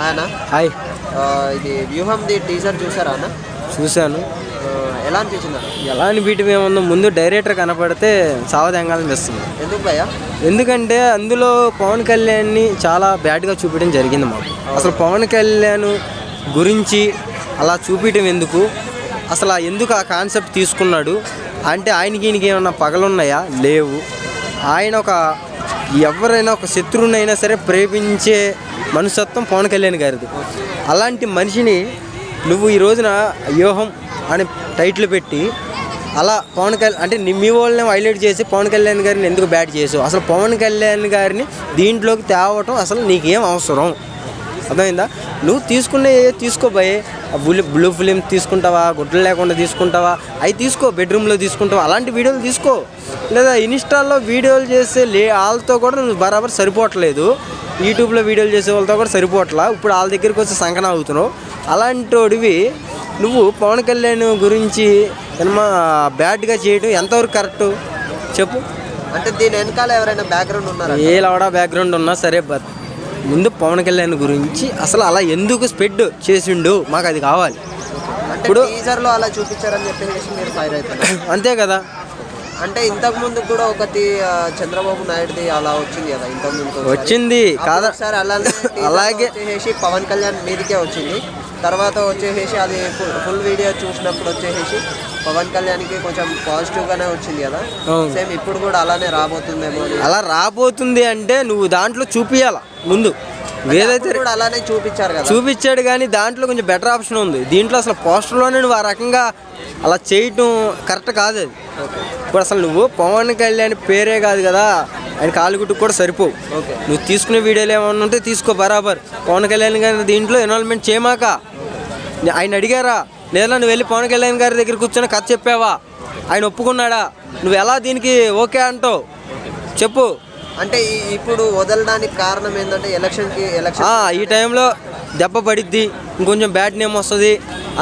Hi. ఇది వ్యూహంది teaser చూసారా అన్న చూశాను. ఎలా అనిపించింది ఎలా అనిపించడం ఏముందో? ముందు డైరెక్టర్ కనపడితే చావదెంగాలనిపిస్తుంది ఎందుకు భయ్యా? ఎందుకంటే అందులో పవన్ కళ్యాణ్ని చాలా బ్యాడ్గా చూపించడం జరిగింది మాకు. అసలు పవన్ కళ్యాణ్ గురించి అలా చూపించడం ఎందుకు? అసలు ఆ ఎందుకు ఆ కాన్సెప్ట్ తీసుకున్నాడు? అంటే ఆయనకి ఈయనకి ఏమన్నా పగలున్నాయా? లేవు. ఆయన ఒక ఎవరైనా ఒక శత్రువునైనా సరే ప్రేమించే మనుషత్వం పవన్ కళ్యాణ్ గారిది. అలాంటి మనిషిని నువ్వు ఈ రోజున వ్యూహం అని టైటిల్ పెట్టి అలా పవన్ కళ్యాణ్ అంటే మీ వాళ్ళని హైలైట్ చేసి పవన్ కళ్యాణ్ గారిని ఎందుకు బ్యాట్ చేసావు? అసలు పవన్ కళ్యాణ్ గారిని దీంట్లోకి తేవటం అసలు నీకేం అవసరం? అర్థమైందా? నువ్వు తీసుకునే తీసుకోబోయే బ్లూ బ్లూ ఫిలిం తీసుకుంటావా గుడ్లు లేకుండా తీసుకుంటావా అవి తీసుకో బెడ్రూమ్లో తీసుకుంటావా అలాంటి వీడియోలు తీసుకో. లేదా ఇన్స్టాల్లో వీడియోలు చేసే లే వాళ్ళతో కూడా నువ్వు బరాబర్ సరిపోవట్లేదు. యూట్యూబ్లో వీడియోలు చేసే వాళ్ళతో కూడా సరిపోవట్లా. ఇప్పుడు వాళ్ళ దగ్గరికి వచ్చి సంకన అవుతున్నావు. అలాంటోడివి నువ్వు పవన్ కళ్యాణ్ గురించి సినిమా బ్యాడ్గా చేయడం ఎంతవరకు కరెక్ట్? చెప్పు. అంటే దీని వెనకాల ఎవరైనా బ్యాక్గ్రౌండ్ ఉన్నారా? ఏ లవడా బ్యాక్గ్రౌండ్ ఉన్నా సరే బట్ ముందు పవన్ కళ్యాణ్ గురించి అసలు అలా ఎందుకు స్పెడ్ చేసిండు? మాకు అది కావాలి. ఇప్పుడు- టీజర్లో అలా చూపించారని చెప్పేసి మీరు ఫైర్ అవుతారు అంతే కదా. అంటే ఇంతకు ముందు కూడా ఒకటి చంద్రబాబు నాయుడుది అలా వచ్చింది కదా ఇంతకు ముందు. వచ్చింది కాదా? ఒకసారి అలానే అలాగే. వచ్చేసేసి పవన్ కళ్యాణ్ మీదికే వచ్చింది. తర్వాత వచ్చేసేసి అది ఫుల్ వీడియో చూసినప్పుడు వచ్చేసేసి పవన్ కళ్యాణ్కి కొంచెం పాజిటివ్ గానే వచ్చింది కదా. సేమ్ ఇప్పుడు కూడా అలానే రాబోతుందేమో అలా రాబోతుంది అంటే నువ్వు దాంట్లో చూపియాల ముందు? అప్పుడు కూడా అలానే చూపించారు కదా. చూపించాడు కానీ దాంట్లో కొంచెం బెటర్ ఆప్షన్ ఉంది. దీంట్లో అసలు పోస్టర్లోనే నువ్వు ఆ రకంగా అలా చేయటం కరెక్ట్ కాదు అది. ఇప్పుడు అసలు నువ్వు పవన్ కళ్యాణ్ పేరే కాదు కదా ఆయన కాలుగుట్టుకు కూడా సరిపోవు. ఓకే. నువ్వు తీసుకునే వీడియోలు ఏమన్నా ఉంటే తీసుకో బరాబర్. పవన్ కళ్యాణ్ గారి దీంట్లో ఇన్వాల్వ్మెంట్ చేయమాక. ఆయన అడిగారా లేదా నువ్వు వెళ్ళి పవన్ కళ్యాణ్ గారి దగ్గర కూర్చొని కథ చెప్పావా? ఆయన ఒప్పుకున్నాడా? నువ్వు ఎలా దీనికి ఓకే అంటావు? చెప్పు. అంటే ఇప్పుడు వదలడానికి కారణం ఏంటంటే ఎలక్షన్కి ఎలక్షన్ ఈ టైంలో దెబ్బ పడిద్ది ఇంకొంచెం బ్యాడ్ నేమ్ వస్తుంది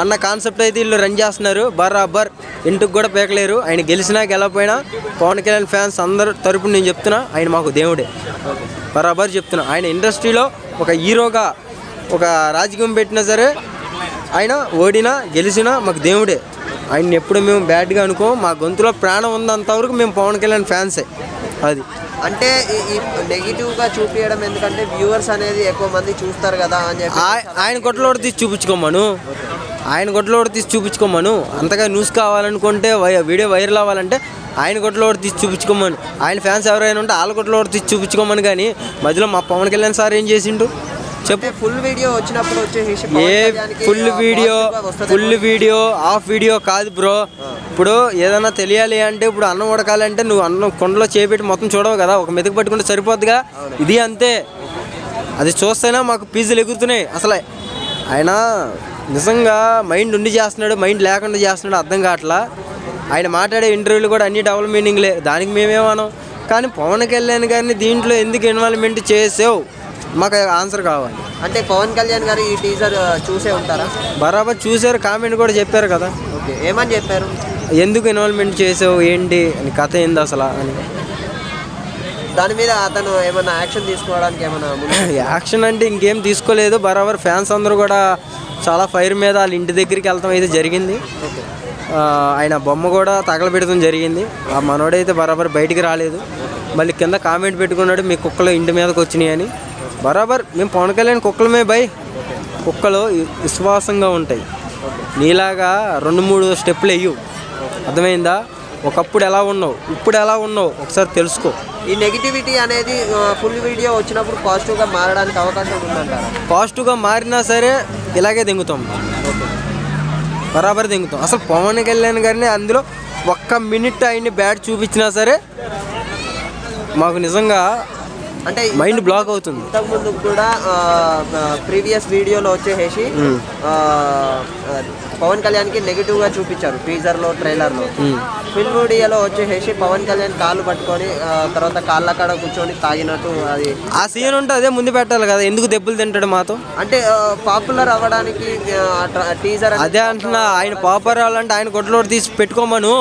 అన్న కాన్సెప్ట్ అయితే వీళ్ళు రన్ చేస్తున్నారు. బరాబర్ ఇంటికి కూడా పేకలేరు. ఆయన గెలిచినా గెలకపోయినా పవన్ కళ్యాణ్ ఫ్యాన్స్ అందరు తరపున నేను చెప్తున్నా ఆయన మాకు దేవుడే. బరాబర్ చెప్తున్నా. ఆయన ఇండస్ట్రీలో ఒక హీరోగా ఒక రాజకీయం పెట్టినా సరే ఆయన ఓడినా గెలిచినా మాకు దేవుడే. ఆయన ఎప్పుడు మేము బ్యాడ్గా అనుకో మా గొంతులో ప్రాణం ఉన్నంతవరకు మేము పవన్ కళ్యాణ్ ఫ్యాన్సే అది. అంటే నెగిటివ్గా చూపించడం ఎందుకంటే వ్యూవర్స్ అనేది ఎక్కువ మంది చూస్తారు కదా అని చెప్పి ఆయ- ఆయన కూడా తీసి చూపించుకోమను ఆయన కూడా తీసి చూపించుకోమను అంతగా న్యూస్ కావాలనుకుంటే వీడియో వైరల్ అవ్వాలంటే ఆయన కూడా తీసి చూపించుకోమను ఆయన ఫ్యాన్స్ ఎవరైనా ఉంటే వాళ్ళ కూడా తీసి చూపించుకోమని కానీ మధ్యలో మా పవన్ కళ్యాణ్ సార్ ఏం చేసిండు? చెప్పు. ఫుల్ వీడియో వచ్చినప్పుడు వచ్చేసి a full video. Full video half video కాదు బ్రో ఇప్పుడు ఏదైనా తెలియాలి అంటే ఇప్పుడు అన్నం ఉడకాలంటే నువ్వు అన్నం కొండలో చేపెట్టి మొత్తం చూడవు కదా. ఒక మెతుకు పట్టుకుంటే సరిపోద్దిగా. ఇది అంతే. అది చూస్తేనే మాకు పీజులు ఎగురుతున్నాయి. అసలే ఆయన నిజంగా మైండ్ ఉండి చేస్తున్నాడు మైండ్ లేకుండా చేస్తున్నాడు అర్థం కావట్లా? ఆయన మాట్లాడే ఇంటర్వ్యూలు కూడా అన్ని డబుల్ మీనింగ్లే దానికి మేమేమనం కానీ పవన్ కళ్యాణ్ గారిని దీంట్లో ఎందుకు ఇన్వాల్వ్మెంట్ చేసావు? మాకు ఆన్సర్ కావాలి. అంటే పవన్ కళ్యాణ్ గారు ఈ టీజర్ చూసే ఉంటారా? బరాబర్ చూశారు కామెంట్ కూడా చెప్పారు కదా. ఓకే ఏమని చెప్పారు? ఎందుకు ఇన్వాల్వ్మెంట్ చేసావు ఏంటి అని కథ ఏంది అసలు అని. దాని మీద అతను ఏమైనా యాక్షన్ తీసుకోవడానికి ఏమైనా యాక్షన్ అంటే ఇంకేం తీసుకోలేదు. బరాబర్ ఫ్యాన్స్ అందరూ కూడా చాలా ఫైర్ మీద వాళ్ళ ఇంటి దగ్గరికి వెళ్తాం అయితే జరిగింది. ఆయన బొమ్మ కూడా తగలబెడతాం జరిగింది. ఆ మనోడైతే బరాబర్ బయటికి రాలేదు. మళ్ళీ కింద కామెంట్ పెట్టుకున్నాడు మీ కుక్కలు ఇంటి మీదకి వచ్చినాయి అని. బరాబర్ మేము పవన్ కళ్యాణ్ కుక్కలమే బై. కుక్కలు విశ్వాసంగా ఉంటాయి. నీలాగా రెండు మూడు స్టెప్పులు వెయ్యు అర్థమైందా? ఒకప్పుడు ఎలా ఉన్నావు? ఇప్పుడు ఎలా ఉన్నావు? ఒకసారి తెలుసుకో. ఈ నెగిటివిటీ అనేది ఫుల్ వీడియో వచ్చినప్పుడు పాజిటివ్గా మారడానికి అవకాశం ఉందంటారా? పాజిటివ్గా మారినా సరే ఇలాగే దింగుతాం. బరాబర్ దింగుతాం. అసలు పవన్ కళ్యాణ్ గారిని అందులో ఒక్క మినిట్ ఆయన్ని బ్యాట్ చూపించినా సరే మాకు నిజంగా అంటే మైండ్ బ్లాక్ అవుతుంది. ఇంతకు ముందు కూడా ప్రీవియస్ వీడియోలో వచ్చేసి పవన్ కళ్యాణ్కి నెగిటివ్గా చూపించారు టీజర్లో ట్రైలర్లో ఫిల్మ్ వీడియోలో వచ్చేసి పవన్ కళ్యాణ్ కాళ్ళు పట్టుకొని తర్వాత కాళ్ళ కాడ కూర్చొని తాగినట్టు అది. ఆ సీన్ ఉంటే అదే ముందు పెట్టాలి కదా ఎందుకు దెబ్బలు తింటాడు మాతో? అంటే పాపులర్ అవ్వడానికి టీజర్ అదే అంటున్నా ఆయన పాపర్ అవ్వాలంటే ఆయన గొడ్డలో తీసి పెట్టుకోమను.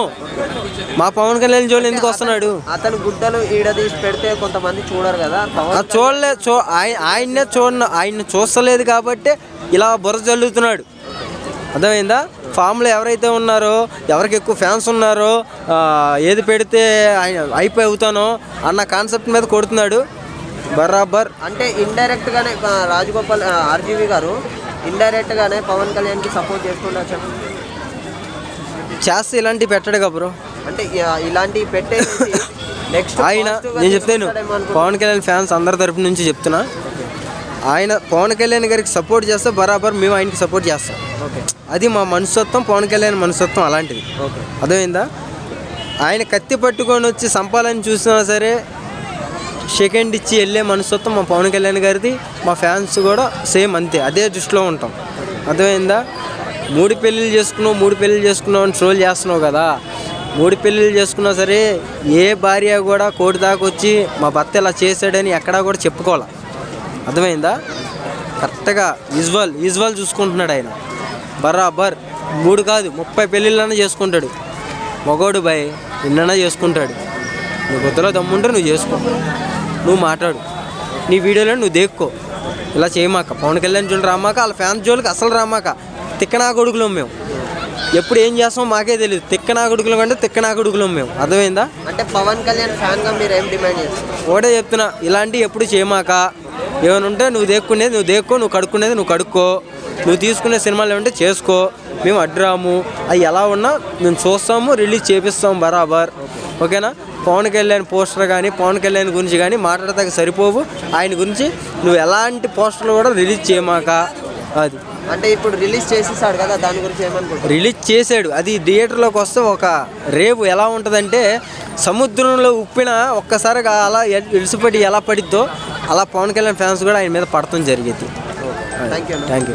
మా పవన్ కళ్యాణ్ జోలు ఎందుకు వస్తున్నాడు? అతను గుడ్డలు ఈడ తీసి పెడితే కొంతమంది చూడరు కదా. చూడలే చూ ఆయన ఆయన్నే చూడ ఆయన్ని చూస్తలేదు కాబట్టి ఇలా బుర్ర జల్లుతున్నాడు. అర్థమైందా? ఫామ్లో ఎవరైతే ఉన్నారో ఎవరికి ఎక్కువ ఫ్యాన్స్ ఉన్నారో ఏది పెడితే ఆయన అయిపోయి అవుతానో అన్న కాన్సెప్ట్ మీద కొడుతున్నాడు. బరాబర్. అంటే ఇండైరెక్ట్ గానే ఆ, రాజగోపాల్ ఆర్జీవి గారు ఇండైరెక్ట్ గానే పవన్ కళ్యాణ్కి సపోర్ట్ చేసుకుంటా చేస్తే ఇలాంటివి పెట్టడు కదా బ్రో. అంటే ఇలాంటివి పెట్టేసి నెక్స్ట్ ఆయన నేను చెప్తాను పవన్ కళ్యాణ్ ఫ్యాన్స్ అందరి తరపు నుంచి చెప్తున్నా. ఆయన పవన్ కళ్యాణ్ గారికి సపోర్ట్ చేస్తే బరాబర్ మేము ఆయనకి సపోర్ట్ చేస్తాం. ఓకే. అది మా మనస్తత్వం పవన్ కళ్యాణ్ మనస్తత్వం అలాంటిది. అర్థమైందా? ఆయన కత్తి పట్టుకొని వచ్చి సంపాలని చూసినా సరే సెకండ్ ఇచ్చి వెళ్ళే మనస్తత్వం మా పవన్ కళ్యాణ్ గారిది మా ఫ్యాన్స్ కూడా సేమ్ అంతే అదే దృష్టిలో ఉంటాం. అర్థమైందా? మూడు పెళ్ళిళ్ళు చేసుకున్నావు మూడు పెళ్ళిళ్ళు చేసుకున్నావు అని ట్రోల్ చేస్తున్నావు కదా. మూడు పెళ్ళిళ్ళు చేసుకున్నా సరే ఏ భార్య కూడా కోటి దాకా వచ్చి మా భర్త ఇలా చేశాడని ఎక్కడా కూడా చెప్పుకోవాలి. అర్థమైందా? కరెక్ట్గా విజువల్ విజువల్ చూసుకుంటున్నాడు ఆయన. బరాబర్. మూడు కాదు ముప్పై పెళ్ళిళ్ళనే చేసుకుంటాడు. మగోడు బాయ్ నిన్న చేసుకుంటాడు. నువ్వు గుద్దలో దమ్ముంటే నువ్వు చేసుకో. నువ్వు మాట్లాడు. నీ వీడియోలో నువ్వు దేక్కో. ఇలా చేయమాక. పవన్ కళ్యాణ్ జోలు రామాక వాళ్ళ ఫ్యాన్స్ జోలికి అసలు రామాక. తిక్కనా కొడుకులం మేము. ఎప్పుడు ఏం చేస్తామో మాకే తెలియదు తిక్కనా కొడుకులం అంటే తిక్కనా కొడుకులం మేము. అర్థమైందా? అంటే పవన్ కళ్యాణ్ ఫ్యాన్గా మీరు ఏం డిమాండ్ చేస్తారు? ఒకటే చెప్తున్నా ఇలాంటివి ఎప్పుడు చేయమాక. ఏమైనా ఉంటే నువ్వు దేక్కునేది నువ్వు దేక్కో నువ్వు కడుక్కునేది నువ్వు కడుక్కో. నువ్వు తీసుకునే సినిమాలు ఏమంటే చేసుకో. మేము అడ్రాము. అవి ఎలా ఉన్నా మేము చూస్తాము రిలీజ్ చేపిస్తాము బరాబర్. ఓకేనా? పవన్ కళ్యాణ్ పోస్టర్ కానీ పవన్ కళ్యాణ్ గురించి కానీ మాట్లాడతాక సరిపోవు. ఆయన గురించి నువ్వు ఎలాంటి పోస్టర్లు కూడా రిలీజ్ చేయమాక. అది. అంటే ఇప్పుడు రిలీజ్ చేసేసాడు కదా దాని గురించి ఏమనుకుంటారు రిలీజ్ చేశాడు అది థియేటర్లోకి వస్తే ఒక రేపు ఎలా ఉంటుందంటే సముద్రంలో ఉప్పిన ఒక్కసారిగా అలా ఎలిసిపడి ఎలా పడిద్దో అలా పవన్ కళ్యాణ్ ఫ్యాన్స్ కూడా ఆయన మీద పడటం జరిగింది. Thank you thank you